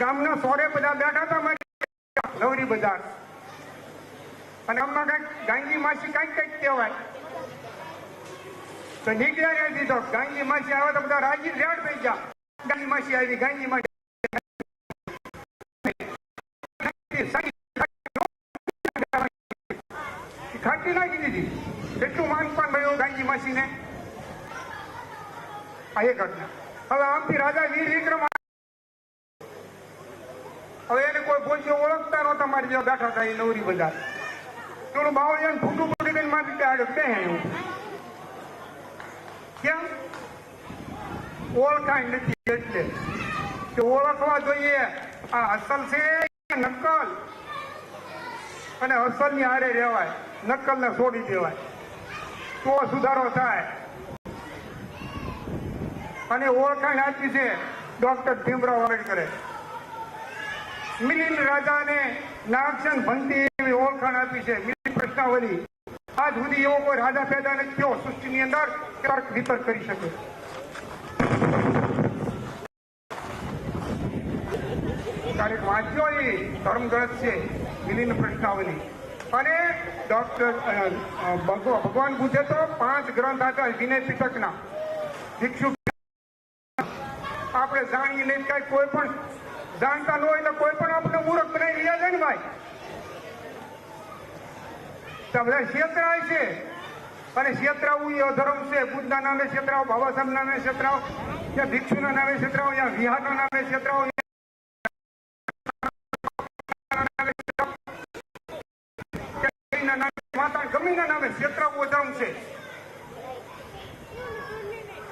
ગામના સોરે બધા બેઠા હતા લવરી બજાર. અને ગામમાં કંઈક ગાંધી માસી કંઈક કંઈક કહેવાય. તો નીકળ્યા નથી તો ગાંધી માસી આવે તો બધા રાજી રેડ થઈ જા ગાંધી માસી આવી ગાંધી માસી. ખાટી નાખી દીધી. કેટલું માન પણ મળ્યું ગાંગી માસીને. આ એક હવે આમથી રાજા વીર વિક્રમ હવે એને કોઈ ઓળખતા નહોતા મારી જેવા બેઠા હતા એ નવરી બજાર થોડું બાવળિયાને ફૂટું ફૂટી કરીને મારી રીતે આગળ બે હું કેમ? ઓળખાય નથી એટલે. કે ઓળખવા જોઈએ. આ અસલ છે નકલ? અને અસલની હારે રહેવાય. નકલ ને છોડી દેવાય. તો સુધારો થાય. અને ઓળખાણ આપી છે ડોક્ટર ભીમરાવ આંબેડકરે. મિલિંદ રાજાને નાગચંદ ભંતી એવી ઓળખાણ આપી છે. મિલિન પ્રશ્નાવલી. આજ સુધી એવો કોઈ રાજા પેદા નથી થયો. સૃષ્ટિની અંદર તર્ક વિતર્ક કરી શકે. તારીખ વાંચ્યો એ ધર્મગ્રંથ છે મિલિન પ્રશ્નાવલી. અને ડોક્ટર ભગવાન બુદ્ધે તો પાંચ ગ્રંથ હતા વિનય પિતકના. ભિક્ષુ આપણે જાણીએ નહીં કઈ કોઈ પણ જાણતા ન હોય તો કોઈ પણ આપણે મૂર્ખ બનાવી રહ્યા છે ને ભાઈ. બધા છેતરાય છે. અને છેતરાવું એ અધર્મ છે. બુદ્ધના નામે છેતરાવ બાબા સાહેબ નામે છેતરાવ યા ભિક્ષુના નામે છેતરાવ યા વિહારના નામે છેતરાવ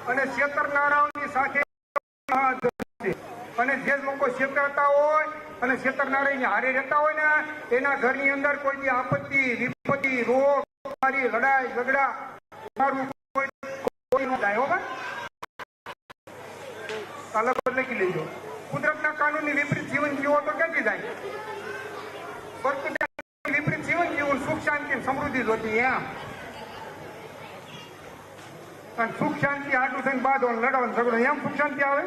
અને છેતરનારાઓની સાથે લોકો હોય અને છેતરનારાની હારે રહેતા હોય ને એના ઘરની અંદર કોઈ બી આપત્તિ વિપત્તિ રોગ બીમારી, લડાઈ ઝઘડા જીવન જીવો તો ક્યાંથી જાય? વિપરીત જીવન જીવન સુખ શાંતિ સમૃદ્ધિ જોતી એમ. સુખ શાંતિ આટલું થઈને બાદ લડવાનું ઝઘડો. એમ સુખ શાંતિ આવે?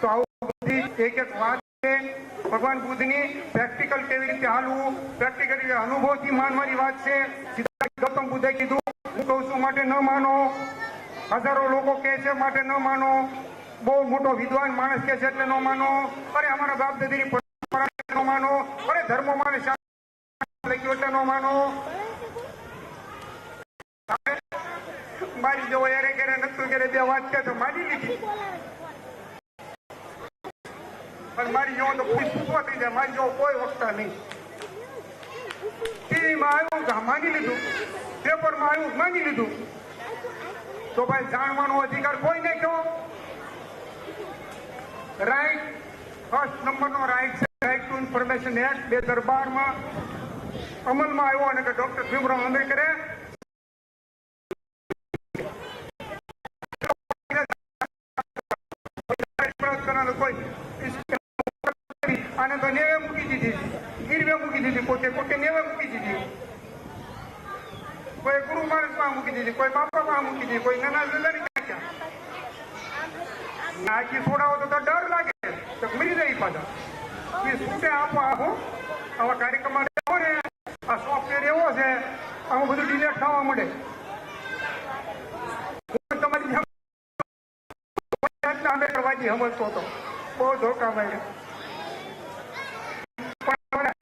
તો આવું બધી એક એક વાત છે. ભગવાન બુદ્ધની પ્રેક્ટિકલ કેવી રીતે હાલવું પ્રેક્ટિકલ અનુભવથી માનવાની વાત છે. ગૌતમ બુદ્ધે કીધું, હું કહું છું માટે ન માનો. હજારો લોકો કહે છે, માટે ન માનો. બહુ મોટો વિદ્વાન માણસ કે છે, એટલે ન માનો. અરે, અમારા બાપ દાદીની પરંપરા ન માનો. અરે ધર્મો માને લખ્યું એટલે ન માનો. મારી જવો એરે ઘરે નતું ઘરે બે વાત કે તો મારી લીધી અને મારી જેવો તો થઈ જાય મારી જેવો કોઈ વખતા નહીં. ટીવીમાં આવ્યું માગી લીધું. પેપરમાં આવ્યું માગી લીધું. તો ભાઈ જાણવાનો અધિકાર કોઈ નહીં કહો. રાઈટ ફર્સ્ટ નંબરનો રાઈટ છે. રાઈટ ટુ ઇન્ફોર્મેશન એક્ટ બે હજાર બારમાં અમલમાં આવ્યો અને ડોક્ટર ભીમરાવ આંબેડકરે આને તો નેવે મૂકી દીધી. ગીરવે મૂકી દીધી પોતે પોતે નેવે મૂકી દીધી. કોઈ ગુરુ માણસમાં મૂકી દીધી, કોઈ બાપા માં મૂકી દીધી, કોઈ નાના દાદાની નાખ્યા આખી છોડાવો તો ડર લાગે તો મરી જાય પાછા. એ છૂટે આપો આપો આવા કાર્યક્રમમાં રહેવો ને, આ સોફ્ટવેર એવો છે, આમાં બધું ડિલેટ થવા મળે તમારી સમજતો હતો. બહુ ધોકા મળે પણ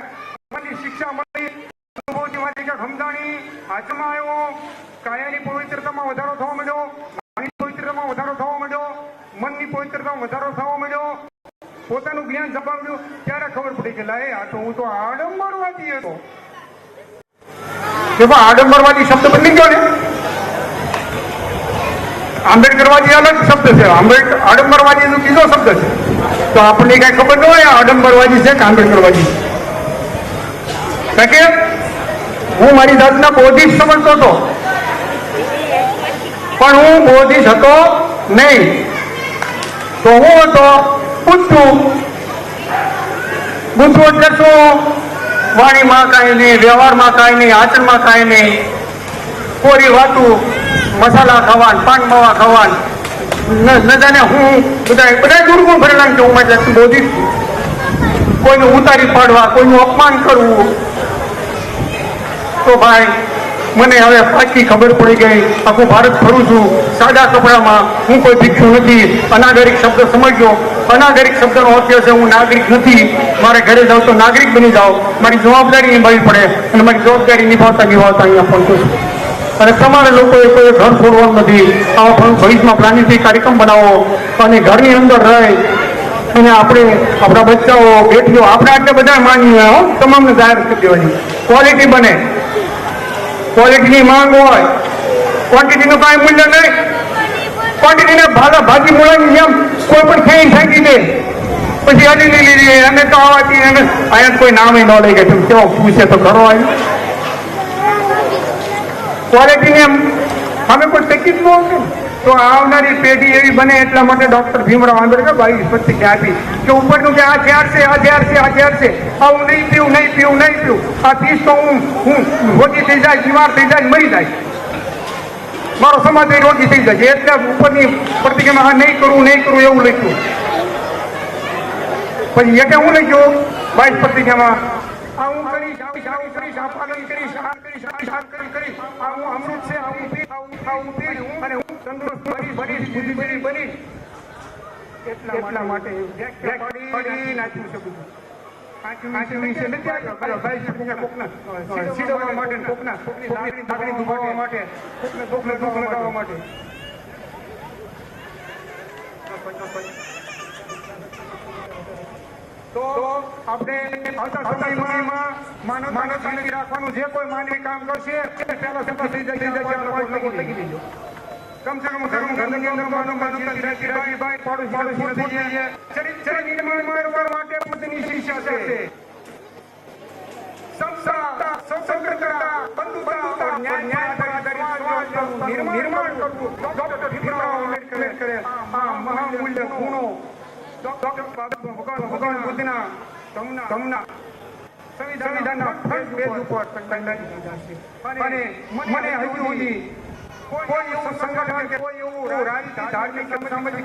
મને શિક્ષા મળી અનુભવથી મારી કંઈક હાથમાં આવ્યો. કાયાની પવિત્રતામાં વધારો થવા માંડ્યો. માની પવિત્રતામાં વધારો થવા માંડ્યો. મનની પવિત્રતામાં વધારો થવા માંડ્યો. પોતાનું જ્ઞાન જપાવ્યું. ત્યારે ખબર પડી કે લાય, આ તો હું તો આડંબરવાદી હતો. કે આડંબરવાદી શબ્દ બદલી ગયો ને? આંબેડકરવાદી અલગ શબ્દ છે. આંબેડકર આડંબરવાદી એનો બીજો શબ્દ છે. તો આપણને કઈ ખબર ન હોય આડંબરવાદી છે કે આંબેડકરવાદી કારણ કે હું મારી જાતને બોધિક સમજતો હતો. પણ હું બોધિક હતો નહીં. તો હું હતો પૂછું એટલે શું? વાણીમાં કાંઈ નહીં, વ્યવહારમાં કાંઈ નહીં આચરણમાં કાંઈ નહીં. કોરી વાતું, મસાલા ખાવાન, પાન માવા ખાવાન. ન ન હું બધા બધા દુર્ગુણ ભરેલા કે હું માટે બોધી કોઈને ઉતારી પાડવા, કોઈનું અપમાન કરવું. તો ભાઈ, મને હવે પાછી ખબર પડી ગઈ. આખું ભારત ફરું છું. સાદા કપડામાં હું કોઈ ભિક્ષુ નથી. અનાગરિક શબ્દ સમજ્યો અનાગરિક શબ્દનો અર્થ છે, હું નાગરિક નથી. મારે ઘરે જાઉં તો નાગરિક બની જાઓ. મારી જવાબદારી નિભાવવી પડે અને મારી જવાબદારી નિભાવતા નિભાવતા અહીંયા પહોંચું છું. અને તમારે લોકોએ કોઈ ઘર છોડવાનું નથી. આવા પણ ભવિષ્યમાં પ્લાનિંગથી કાર્યક્રમ બનાવો અને ઘરની અંદર રહે. અને આપણે, આપણા બચ્ચાઓ બેઠીઓ આપણે આટલે બધા માનીએ તમામને જાહેર કરી દેવાની. ક્વોલિટી બને. ક્વોલિટીની માંગ હોય. ક્વોન્ટિટીનું કાંઈ મૂલ્ય નહીં. ક્વોન્ટિટીને ભાગા ભાજી મૂળાની જેમ કોઈ પણ ખેઈ ફેંકી દે. પછી હજી નહીં લીધી અમે તો આવાથી અમે અહીંયા કોઈ નામે ન લઈ ગયા કેવો પૂછે તો ખરો આવ્યું ક્વોલિટીને અમે કોઈ ટિકિટ ન હોય તો આવનારી પેઢી એવી બને એટલા માટે ડોક્ટર ભીમરાવ આંબેડકર બાવીસ પ્રતિજ્ઞા આપી કે ઉપરનું કે આ ઝેર છે, આ ઝેર છે, આ ઝેર છે આ હું નહીં પીવું નહીં પીવું નહીં પીવું આ પીસ તો હું હું રોગી થઈ જાય, બીમાર થઈ જાય, મરી જાય. મારો સમાજ રોગી થઈ જાય. એટલે ઉપરની પ્રતિજ્ઞામાં આ નહીં કરવું નહીં કરવું એવું લખ્યું. પછી એટલે હું લખ્યું? બાવીસ હું કરીશ આ હું- આ હું કરીશ આ પાલન કરીશ આ કરીશ આ કરીશ, આ કરીશ. આ હું અમૃત છે આ પી પીશ આ પી હું અને હું તંદુરસ્ત બની બનીશ બુદ્ધિશાળી બનીશ. એટલા માટે પાડી નાખ્યું છે બધું. તો આપણે આવતા સમયમાં માનવ શાંતિ રાખવાનું જે કોઈ માનવી કામ કરશે પેલો કમ સે કમ કમ અંદર માનવ માનવ શાંતિ ભાઈ પાડોશ પાડોશ થઈ જઈએ. નિર્માણ કરવા માટે પોતાની શિક્ષા છે. નિર્માણ કરવું ડોક્ટર ભીમરાવ આંબેડકરે આ મહામૂલ્ય ગુણો ભગવાન બુદ્ધના ધમના સંવિધાનના કોઈ સંગઠન કે કોઈ એવું રાજકીય ધાર્મિક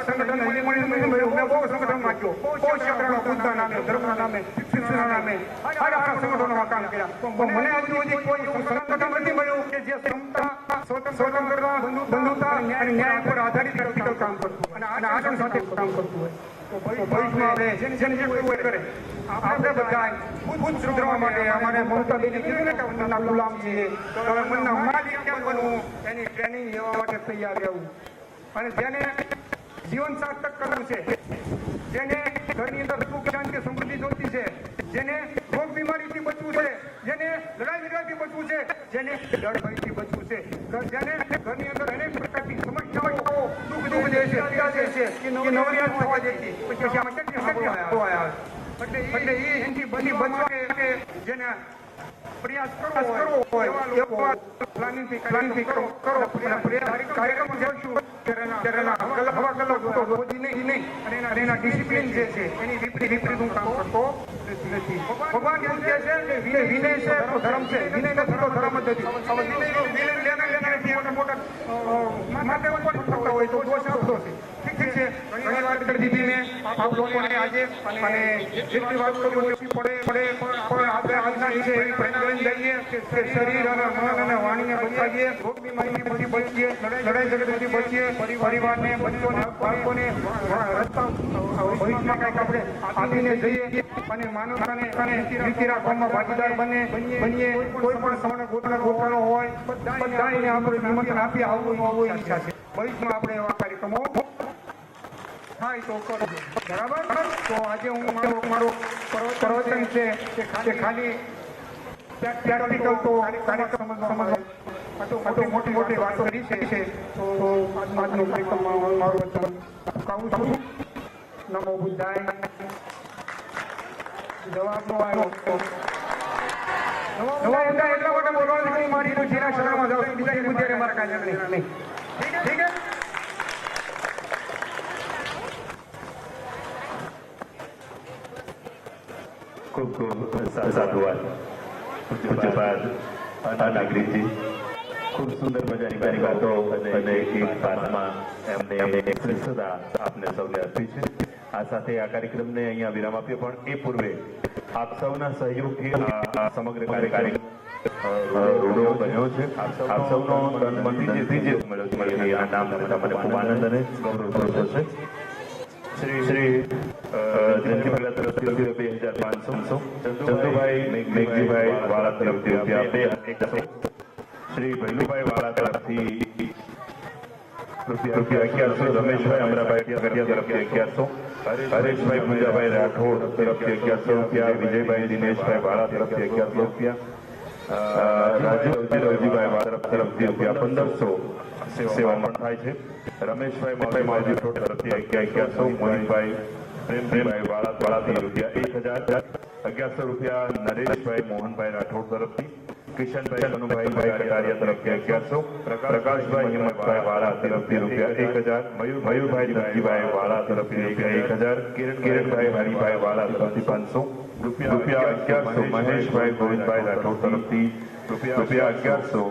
સંગઠન મળ્યું મેં બહુ સંગઠન નાખ્યો બહુ ક્ષેત્રના બુદ્ધના નામે નામે સારા સંગઠનોમાં કામ કર્યા મને હજુ કોઈ મળ્યું કે જે ક્ષમતા સ્વતંત્રતા બંધુતા અને ન્યાય પર આધારિત કામ કરતું અને આચરણ સાથે કામ કરતું હોય. તો ભવિષ્યમાં જેને જેને જે કરે. આપણે બધા ખુદ સુધરવા માટે અમારે મમતા બેને કીધું ને કે મનના ગુલામ હવે મનના માલિક કેમ બનવું? એની ટ્રેનિંગ લેવા માટે તૈયાર રહેવું. અને જેને જીવન સાર્થક કરવું છે, જેને ઘરની અંદર સુખ, શાંતિ, સમૃદ્ધિ જોતી છે, જેને રોગ, બીમારીથી બચવું છે, જેને લડાઈ ઝઘડાથી બચવું છે જેને ભયથી બચવું છે. જેને ઘરની અંદર અનેક પ્રકારની સમસ્યાઓ દુઃખ દુઃખ જે છે. કે નવરિયાત થવા જેથી પછી આમાં કેટલી આવ્યા એટલે એ- એટલે બની બચવા જેને પ્રયાસ કરવો હોય એવા પ્લાનિંગથી પ્લાનિંગથી કરો કરો પ્રયાસ કાર્યક્રમ કરશું ત્યારે એના હવા કલાક તો રોજ નહીં નહીં અને એના એના ડિસિપ્લિન જે છે એની વિપરીત વિપરીત હું કામ કરતો નથી ભગવાન એવું કહે છે કે વિનય વિનય છે ધર્મ છે વિનય નથી તો ધર્મ જ નથી વિનય વિનય લેના લેનાથી મોટા મોટા થતા હોય તો દોષ આપતો છે ઠીક છે ઘણી વાત કરી દીધી મેં આપ લોકોને આજે અને જેટલી વાત કરું પડે પડે પણ આપણે આજના દિવસે એવી પ્રજ્ઞાન જઈએ કે શરીર અને મન અને વાણીને બચાવીએ. રોગ બીમારીથી બચીએ, લડાઈ ઝઘડાથી બચીએ. પરિવારને, બચ્ચોને, બાળકોને, રસ્તા આપણે આપીને જઈએ. અને માનવતાને, અને નીતિ રાખવામાં ભાગીદાર બને, બનીએ. કોઈ પણ સમય ગોઠવાનો ગોઠવાનો હોય બધાને આપણે નિમંત્રણ આપી આવવું આવવું ઈચ્છા છે. ભવિષ્યમાં આપણે એવા કાર્યક્રમો થાય તો કરો. બરાબર? તો આજે હું મારો મારો પ્રવચન છે કે ખાલી પ્રેક્ટિકલ તો કાર્યક્રમ સમજવા મોટી મોટી વાતો કરી છે. તો આજનો કાર્યક્રમ મારું કહું છું. નમો બુદ્ધાય. જવાબ નો આવ્યો એટલા માટે બોલવા હું મારી રુચિના શરણમાં જાઉં બીજા બુદ્ધિને મારા કાંઈ નહીં. ઠીક છે? ખૂબ ખૂબ સાધુવાદ પૂજ્યપાદ નાગરિકજી ખૂબ સુંદર મજાની મારી વાતો અને એક વાતમાં એમને શ્રેષ્ઠતા આપને સૌને આ સાથે આ કાર્યક્રમને અહીંયા વિરામ આપ્યો પણ એ પૂર્વે આપ સૌના સહયોગથી આ સમગ્ર કાર્યક્રમ રૂડો બન્યો છે આપ સૌનો તન મનથી જે જે મળ્યો છે આ નામ તમને ખૂબ આનંદ અને ગૌરવ થશે શ્રી શ્રી હરેશભાઈ પૂજાભાઈ રાઠોડ તરફથી અગિયારસો રૂપિયા વિજયભાઈ દિનેશભાઈ વાળા તરફથી અગિયારસો રૂપિયા રાજુ રવજીભાઈ તરફ તરફથી રૂપિયા પંદરસો સેવામાં થાય છે રમેશભાઈ માવજી તરફથી અગિયાર મોહિતભાઈ પ્રેમભાઈ વાળા વાળાથી રૂપિયા એક હજાર, અગિયારસો રૂપિયા નરેશભાઈ મોહનભાઈ રાઠોડ તરફથી, કિશનભાઈ કનુભાઈ ભાઈ કટારિયા તરફથી અગિયારસો, પ્રકાશભાઈ હિંમતભાઈ વાળા તરફથી રૂપિયા એક હજાર, મયુરભાઈ ધનજીભાઈ વાળા તરફથી રૂપિયા એક હજાર કિરણભાઈ હરિભાઈ વાળા તરફથી પાંચસો, રૂપિયા અગિયારસો, મહેશભાઈ ગોવિંદભાઈ રાઠોડ તરફથી રૂપિયા અગિયારસો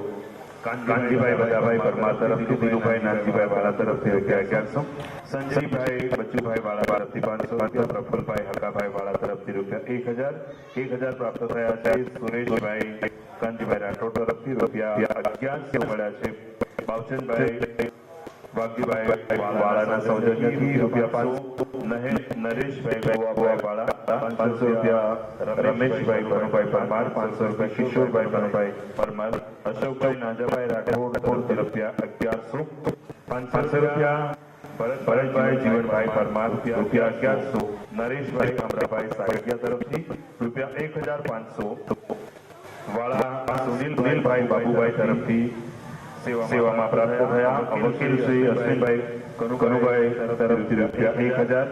કાનજીભાઈ બધાભાઈ પરમાર તરફથી દિનુભાઈ નાનજીભાઈ વાળા તરફથી રૂપિયા અગિયારસો સંજયભાઈ બચ્ચુભાઈ વાળા તરફથી પાંચસો રૂપિયા પ્રફુલભાઈ હકાભાઈ વાળા તરફથી રૂપિયા એક હજાર એક હજાર પ્રાપ્ત થયા છે સુરેશભાઈ કાનજીભાઈ રાઠોડ તરફથી રૂપિયા અગિયારસો મળ્યા છે બાવચંદભાઈ વાઘજીભાઈ વાળાના સૌજન્યથી રૂપિયા પાંચસો નરેશભાઈ ગોવાભાઈ વાળા પાંચસો રૂપિયા રમેશભાઈ ભનુભાઈ પરમાર પાંચસો રૂપિયા કિશોરભાઈ ભનુભાઈ પરમાર અશોકભાઈ નાજાભાઈ રાઠોડ રૂપિયા અગિયારસો. પાંચસો રૂપિયા. ભરતભાઈ જીવનભાઈ પરમાર રૂપિયા અગિયારસો. નરેશભાઈ કામરાભાઈ સાગરિયા તરફથી રૂપિયા એક હજાર પાંચસો. વાળા સુનિલભાઈ બાબુભાઈ તરફથી સેવામાં પ્રાપ્ત થયા. વકીલ શ્રી અશ્વિનભાઈ કનુભાઈ તરફથી રૂપિયા એક હજાર.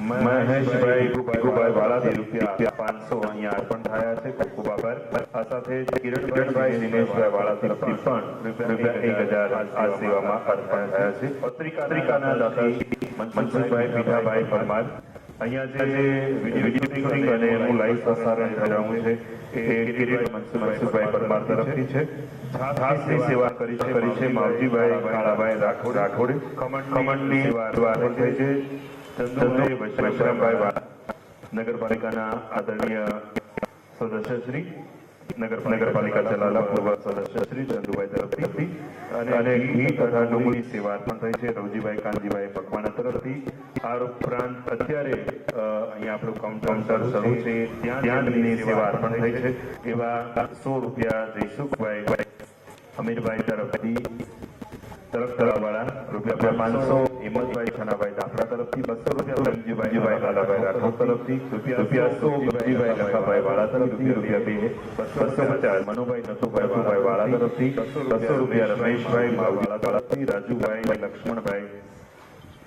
મહેશભાઈ ભીખુભાઈ વાળાથી રૂપિયા પાંચસો અહીંયા અર્પણ થયા છે ખૂબ ખૂબ આભાર આ સાથે કિરણભાઈ દિનેશભાઈ વાળા તરફથી પણ રૂપિયા એક હજાર આ સેવામાં અર્પણ થયા છે પત્રિકાના દાતા મનસુખભાઈ પીઠાભાઈ પરમાર અહીંયા જે વીડિયો શૂટિંગ અને એનું લાઈવ પ્રસારણ થઈ રહ્યું છે એ કિરીટ મનસુખભાઈ પરમાર તરફથી છે। ખાસની સેવા કરી છે કરી છે માવજીભાઈ કાળાભાઈ રાઠોડ રાઠોડ। ખમણની સેવા પણ થઈ છે। ચંદુભાઈ વૈશ્રમભાઈ નગરપાલિકાના આદરણીય સદસ્ય શ્રી નગરપાલિકા ચલાલા પૂર્વ સદસ્ય શ્રી ચંદુભાઈ તરફથી અને ઘી તથા ડુંગળી સેવા પણ થઈ છે રવજીભાઈ કાનજીભાઈ મકવાણા તરફથી આ ઉપરાંત અત્યારે અહીંયા આપણું કાઉન્ટર શરૂ છે ત્યાં ત્યાંની સેવા પણ થઈ છે એવા સો રૂપિયા જયસુખભાઈ અમીરભાઈ તરફથી તરફ તરફવાળા રૂપિયા પાંચસો હિંમતભાઈ છનાભાઈ દાફડા તરફથી બસો રૂપિયા રમજીભાઈ લાલાભાઈ રાઠોડ તરફથી રૂપિયા સો ગજીભાઈ લખાભાઈ વાળા તરફથી રૂપિયા બે બસો પચાસ મનુભાઈ નથુભાઈ નથુભાઈ વાળા તરફથી બસો રૂપિયા રમેશભાઈ માવાળા તરફથી રાજુભાઈ લક્ષ્મણભાઈ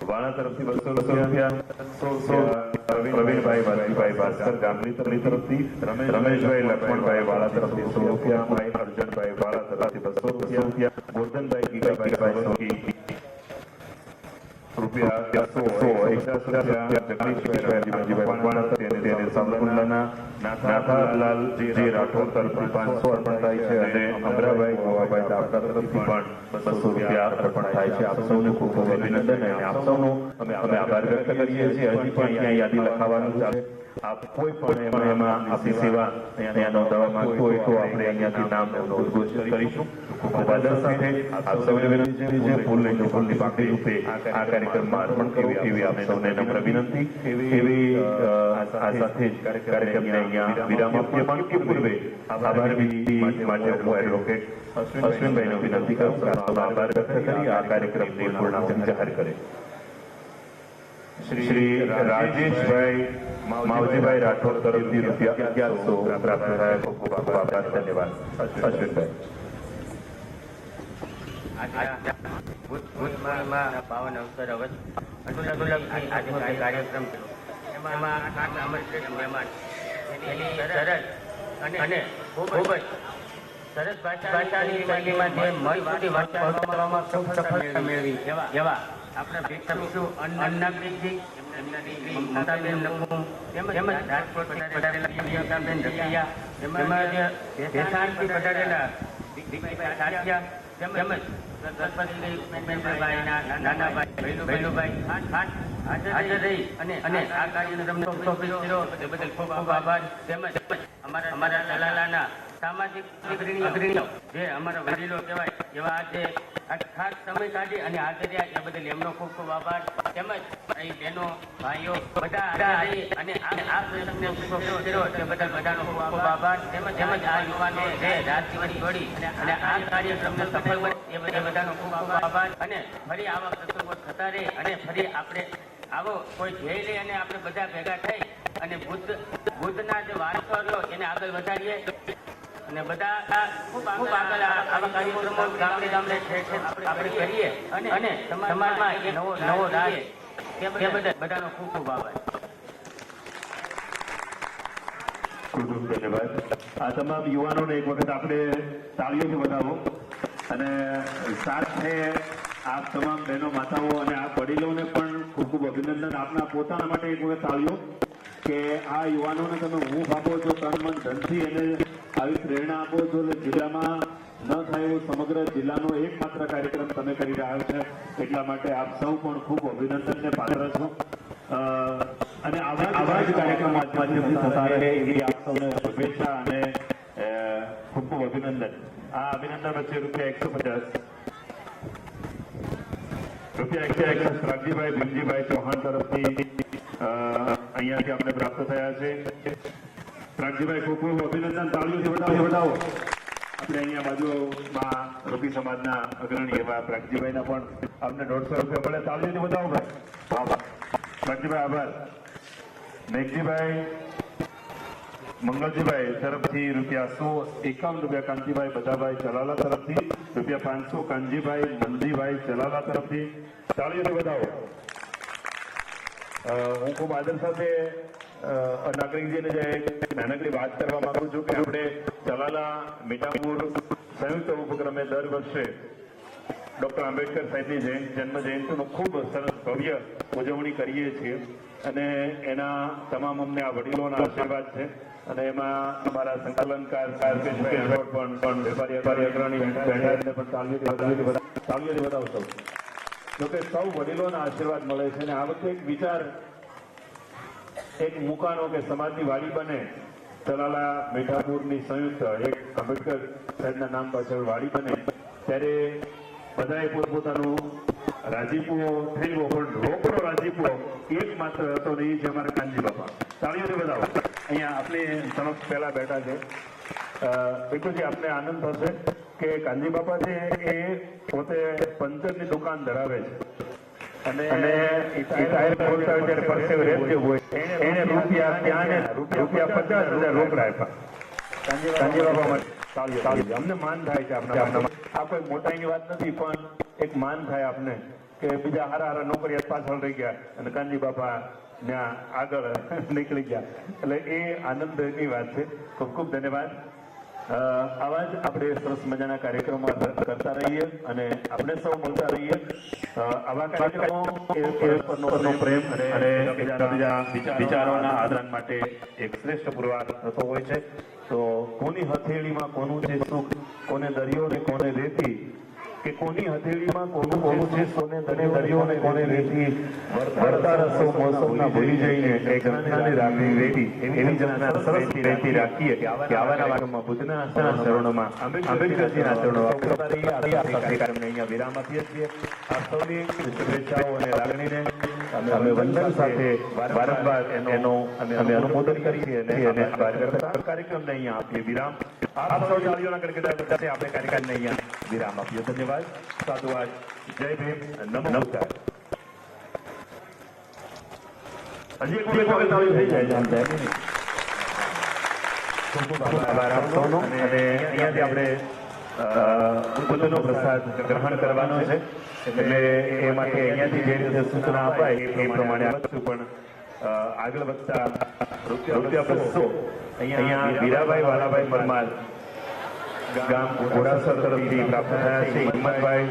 વાળા તરફથી બસો રૂપિયા સો સો પ્રવીણભાઈ વાલજીભાઈ ભાસ્કર ગામની તરફી તરફથી રમેશભાઈ લક્ષ્મણભાઈ વાળા તરફથી સો રૂપિયા ભાઈ અર્જુનભાઈ વાળા તરફથી બસો રૂપિયા ગોરધનભાઈ ગીગાભાઈ સોકી રૂપિયા સો સો એકસો રૂપિયા જગદીશભાઈ રાજીભાઈ નાથાલાલ જે રાઠોડ તરફથી પાંચસો અર્પણ થાય છે અને અમરાભાઈ ગોવાભાઈ દાફડા તરફથી પણ બસો રૂપિયા અર્પણ થાય છે આપ સૌને ખૂબ ખૂબ અભિનંદન અને આપ સૌનો અમે આભાર વ્યક્ત કરીએ છીએ હજી પણ અહીંયા યાદી લખાવાનું છે આપ કોઈ પણ એમાં આપની સેવા અહીંયા નોંધાવવા માંગતો તો આપણે અહીંયાથી નામ ઉદ્ઘોષિત કરીશું ખૂબ આદર સાથે આપ સૌને વિનંતી છે ફૂલ લઈને ફૂલની પાંખડી રૂપે આ કાર્યક્રમમાં અર્પણ કરો એવી આપ સૌને નમ્ર વિનંતી એવી આ સાથે જ કાર્યક્રમને અહીંયા વિરામ આપીએ પણ એ પૂર્વે આભાર વિધિ માટે હું એડવોકેટ અશ્વિનભાઈને વિનંતી કરું કે આપનો આભાર વ્યક્ત કરી આ કાર્યક્રમની પૂર્ણાહુતિ જાહેર કરે શ્રી રાજેશભાઈ માવજીભાઈ રાઠોડ તરફથી રૂપિયા અગિયારસો પ્રાપ્ત થયા ખૂબ ખૂબ આભાર ધન્યવાદ અશ્વિનભાઈ આજે ભૂત ભૂતમાં પાવન અવસર અવત અનુલગ અનુલગ આજે કાંઈ કાર્યક્રમ થયો એમાં એમાં આઠ આમંત્રિત મહેમાન એની સરળ અને અને ખૂબ ખૂબ જ સરસ ભાષાની શૈલીમાં મન સુધી વાત પહોંચાડવામાં ખૂબ સફળતા મેળવી. એવા એવા આપણા ભીક્ષુ અન્નાબેનજી મમતાબેન નકુ તેમજ રાજકોટ પધારેલા પ્રિયંકાબેન રકિયા તેમજ ભેસાણથી પધારેલા દીપકભાઈ સાઠિયા. તેમજ સરપંચશ્રી મેનભાઈના નાના ભાઈ ભૈલુભાઈ ખાટ બધા અને ખૂબ ખૂબ તેમજ તેમજ આ યુવાનો અને આ કાર્યક્રમને સફળ બને. ખૂબ ખૂબ અને ફરી આવા પ્રસંગો થતા રહે અને ફરી આપણે આવો કોઈ ધ્યેય લઈ અને આપણે બધા ભેગા થઈ અને બુદ્ધ બુદ્ધના જે વારસો એને આગળ વધારીએ. અને બધા ખૂબ ખૂબ આગળ આ- આવા કાર્યક્રમો ગામડે ગામડે છે છે આપણે કરીએ અને અને સમાજમાં એક નવો નવો લાગે તે બધા બધાનો ખૂબ ખૂબ આભાર. ખૂબ ખૂબ ધન્યવાદ. આ તમામ યુવાનોને એક વખત આપણે તાળીઓથી વધાવો અને સાથે આપ તમામ બહેનો માતાઓ અને આ વડીલોને પણ ખૂબ ખૂબ અભિનંદન. આપના પોતાના માટે એક વખત તાળીઓ કે આ યુવાનોને તમે ઊંઘ આપો છો તન મન ધનથી એને આવી પ્રેરણા આપો છો એટલે જિલ્લામાં ન થાય એવો સમગ્ર જિલ્લાનો એકમાત્ર કાર્યક્રમ તમે કરી રહ્યા છે. એટલા માટે આપ સૌ પણ ખૂબ અભિનંદનને પાત્ર છો. અને આવા આવા જ કાર્યક્રમ માધ્યમથી થતા રહે એવી આપ સૌને શુભેચ્છા અને ખૂબ ખૂબ અભિનંદન. આ અભિનંદન વચ્ચે રૂપિયા એકસો પચાસ. રૂપિયા રાગજીભાઈ ભીમજીભાઈ ચૌહાણ તરફથી અહીંયાથી આપણે પ્રાપ્ત થયા છે. રાજીભાઈ ખૂબ ખૂબ અભિનંદન. તાળીઓથી વધાવો બતાવો આપણે અહીંયા બાજુમાં રૂપી સમાજના અગ્રણી એવા પ્રાગજીભાઈના પણ આપને દોઢસો રૂપિયા મળે. તાળીઓથી બતાવો ભાઈ. પ્રાગજીભાઈ, આભાર. મેઘજીભાઈ મંગલજીભાઈ તરફથી રૂપિયા સો એકાવન રૂપિયા કાંતિભાઈ બધાભાઈ ચલાલા તરફથી, રૂપિયા પાંચસો કાનજીભાઈ, મંદીભાઈ ચલાલા તરફથી. તાળીઓથી વધાવો. હું ખૂબ આદર સાથે નાગરિકજીને જે નાનકડી વાત કરવા માંગુ છું કે આપણે ચલાલા મીઠાપુર સંયુક્ત ઉપક્રમે દર વર્ષે ડોક્ટર આંબેડકર સાહેબની જયંતિ જન્મ જયંતિનું ખૂબ સરસ ભવ્ય ઉજવણી કરીએ છીએ. અને એના તમામ અમને આ વડીલોના આશીર્વાદ છે. અને એમાં અમારા સંકલનકાર પણ વેપારી અગ્રણી બેઠા તાળીઓથી વધાવશો જોકે સૌ વડીલોના આશીર્વાદ મળે છે અને આ વખતે એક વિચાર, એક મુકાનો કે સમાજની વાડી બને. તલાલા મીઠાપુરની સંયુક્ત એક આંબેડકર સાહેબના નામ પાછળ વાડી બને. ત્યારે બધાએ પોતપોતાનું રાજીપો થઈ ગયો પણ રોકડો રાજીપો એક માત્ર હતો ને એ છે અમારા કાનજી બાપા. તાળીઓથી બધાઓ અહીંયા આપની સમક્ષ પહેલા બેઠા છે. બિલકુલજી આપને આનંદ થશે કે કાનજી બાપા છે એ પોતે પંચરની દુકાન ધરાવે છે. અને અને ટાયર ખોલતા હોય ત્યારે પરસેવે હોય એને રૂપિયા ત્યાં રૂપિયા પચાસ હજાર રોકડા આપ્યા. કાંજી બાબા માટે તાળીઓ, તાળીઓ. અમને માન થાય છે આપના આપના આ કોઈ મોટાઈની વાત નથી પણ એક માન થાય આપને કે બીજા હારા હારા નોકરિયાત પાછળ રહી ગયા અને કાનજી બાપા ત્યાં આગળ નીકળી ગયા. એટલે એ આનંદની વાત છે. ખૂબ ખૂબ ધન્યવાદ. આવા જ આપણે સરસ મજાના કાર્યક્રમો કરતા રહીએ અને આપણે સૌ મળતા રહીએ. આવા કાર્યક્રમો પરનો પ્રેમ અને વિચારોના આદાન માટે એક શ્રેષ્ઠ પુરવાર થતો હોય છે. તો કોની હથેળીમાં કોનું છે સુખ કોને દરિયો ને કોને રેતી કે કોની હથેળીમાં કોનું કોનું છે સોને દરે દરિયો અને કોને રેતી વરતા રસો મોસમના ભૂલી જઈને એક જનતાને રાખવી રેતી. એવી જનતા સરસ રેતી રાખીએ કે આવા નવા બુદ્ધના આસ્થાના ચરણોમાં આંબેડકરજીના ચરણોમાં અહીંયા વિરામ આપીએ છીએ. આપ સૌની શુભેચ્છાઓ અને લાગણીને અમે વંદન સાથે વારંવાર એનો અમે અનુમોદન કરીએ અને કાર્યક્રમને અહીંયા આપીએ. વિરામ આપ સૌ તાળીઓના ગડગડાટ સાથે આપણે કાર્યક્રમને અહીંયા વિરામ આપ્યો ધન્યવાદ સાધુવાદ જય ભીમ નમો નમસ્કાર હજી એક વખત તાળીઓ થઈ જાય જાણ આમ થાય ખૂબ ખૂબ આભાર આપ સૌનો અને અહીંયાથી આપણે બુદ્ધનો પ્રસાદ ગ્રહણ કરવાનો છે. એટલે એ માટે અહીંયાથી જે રીતે સૂચના અપાય એ પ્રમાણે આપશું પણ આગળ વધતા રૂપિયા બસો. અહીંયા વીરાભાઈ વાલાભાઈ પરમાર ગામ ઘોડાસર તરફથી પ્રાપ્ત થયા છે. હિંમતભાઈ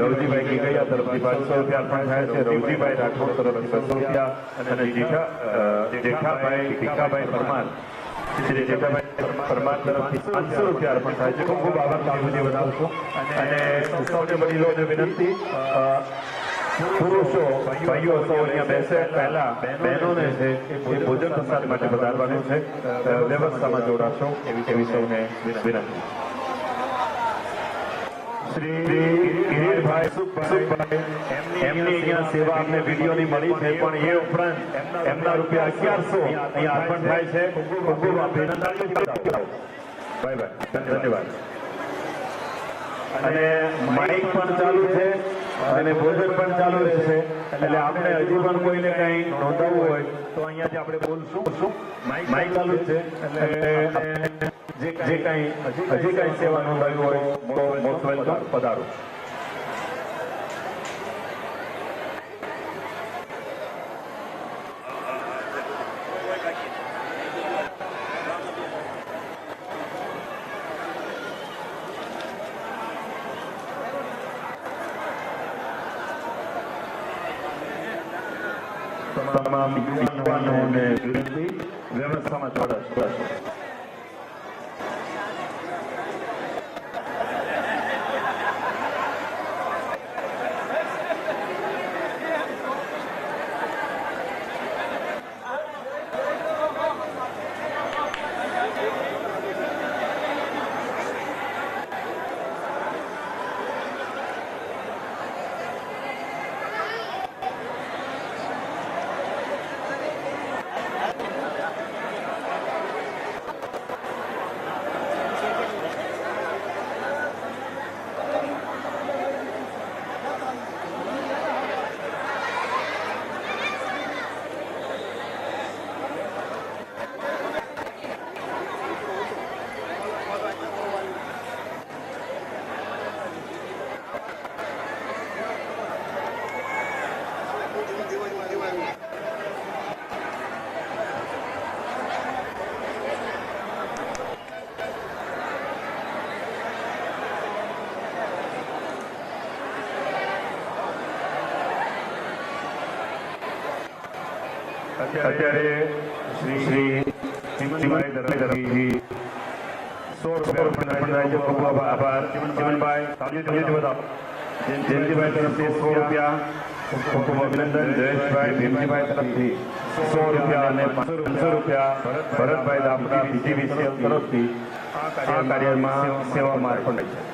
રવજીભાઈ ગીગૈયા તરફથી પાંચસો રૂપિયા અર્પણ થયા છે. રવજીભાઈ રાઠોડ તરફથી બસો રૂપિયા અને જેઠા જેઠાભાઈ ભીખાભાઈ પરમાર. શ્રી જેઠાભાઈ પરમાર તરફથી પાંચસો રૂપિયા અર્પણ થાય છે. ખૂબ ખૂબ આભાર. બાબુજી વધાવશો અને સૌને વડીલોને વિનંતી પુરુષો ભાઈઓ સૌ અહીંયા બેસે. પહેલા બહેનોને છે એ ભોજન પ્રસાદ માટે વધારવાનું છે વ્યવસ્થામાં જોડાશો એવી સૌને વિનંતી. શ્રી કિરીટભાઈ સુખભાઈ એમની અહીંયા સેવા અમને વિડીયોની મળી છે પણ એ ઉપરાંત એમના રૂપિયા અગિયારસો અહીંયા અર્પણ થાય છે. ખૂબ ખૂબ અભિનંદન. Bye bye. ધન્યવાદ. અને માઇક પણ ચાલુ છે અને ભોજન પણ ચાલુ રહેશે. એટલે આપણે હજી પણ કોઈને કંઈ નોંધાવવું હોય તો અહીંયાથી આપણે બોલશું. શું માઇક ચાલુ છે. એટલે જે કંઈ હજી કંઈ સેવા નોંધાવી હોય મોસ્ટ વેલકમ પધારું તમામ ఉండే వ్యవస్థ చూడాలి અત્યારે શ્રી શ્રી તરફથી સો રૂપિયા ખૂબ ખૂબ સો રૂપિયા ભરતભાઈ દાપડા બીજીવીસીએલ તરફથી આ કાર્યમાં સેવામાં અર્પણ છે.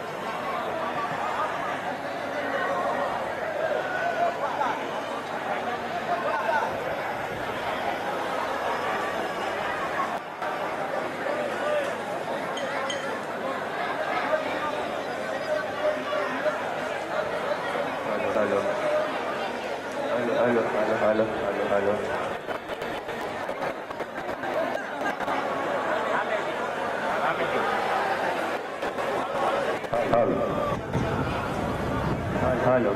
હાલો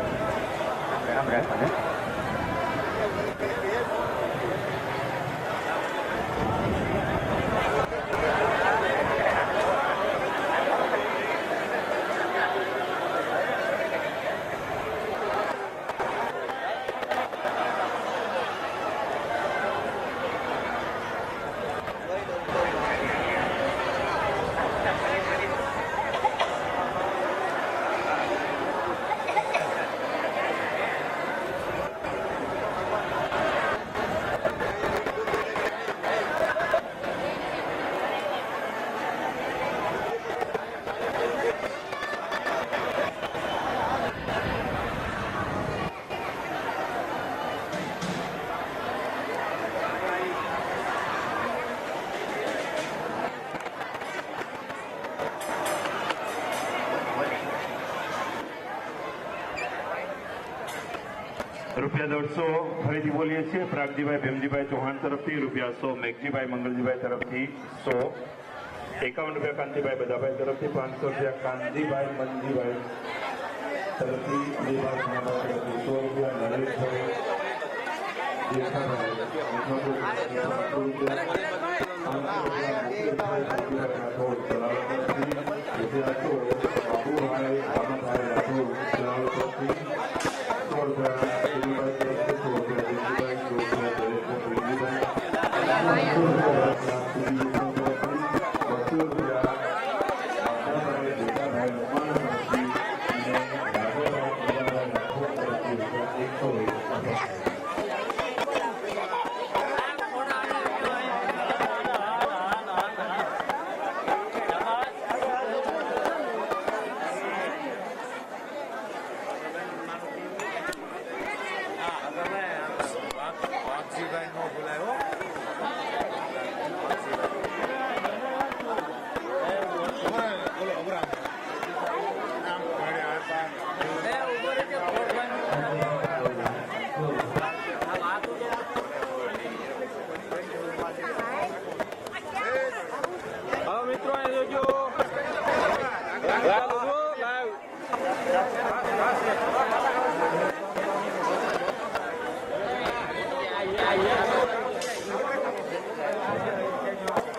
આમ રાખો ને રૂપિયા દોઢસો ફરીથી બોલીએ છીએ પ્રાગજીભાઈ ભીમજીભાઈ ચૌહાણ તરફથી રૂપિયા સો મેઘજીભાઈ મંગલજીભાઈ તરફથી સો એકાવન રૂપિયા કાંતિભાઈ બધાભાઈ તરફથી પાંચસો રૂપિયા કાંતિભાઈ મંજીભાઈ તરફથી દેવાભાઈ નાનાભાઈ તરફથી સો રૂપિયા નરેશભાઈ જેઠાભાઈ સો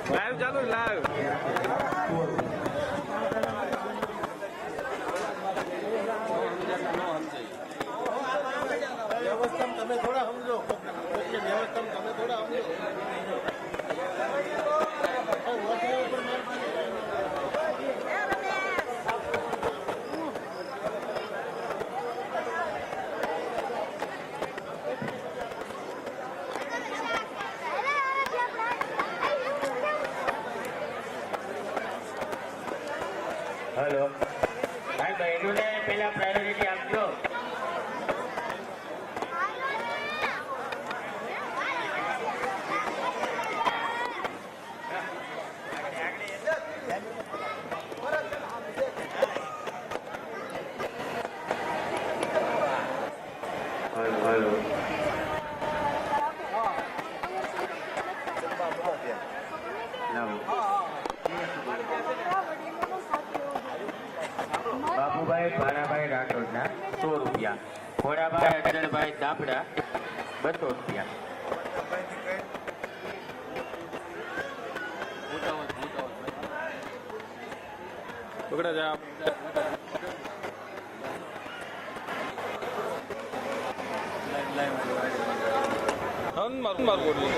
લાઈવ ચાલુ લાઈવ. તમે થોડા સમજો વ્યવસ્થા તમે થોડા સમજો করবো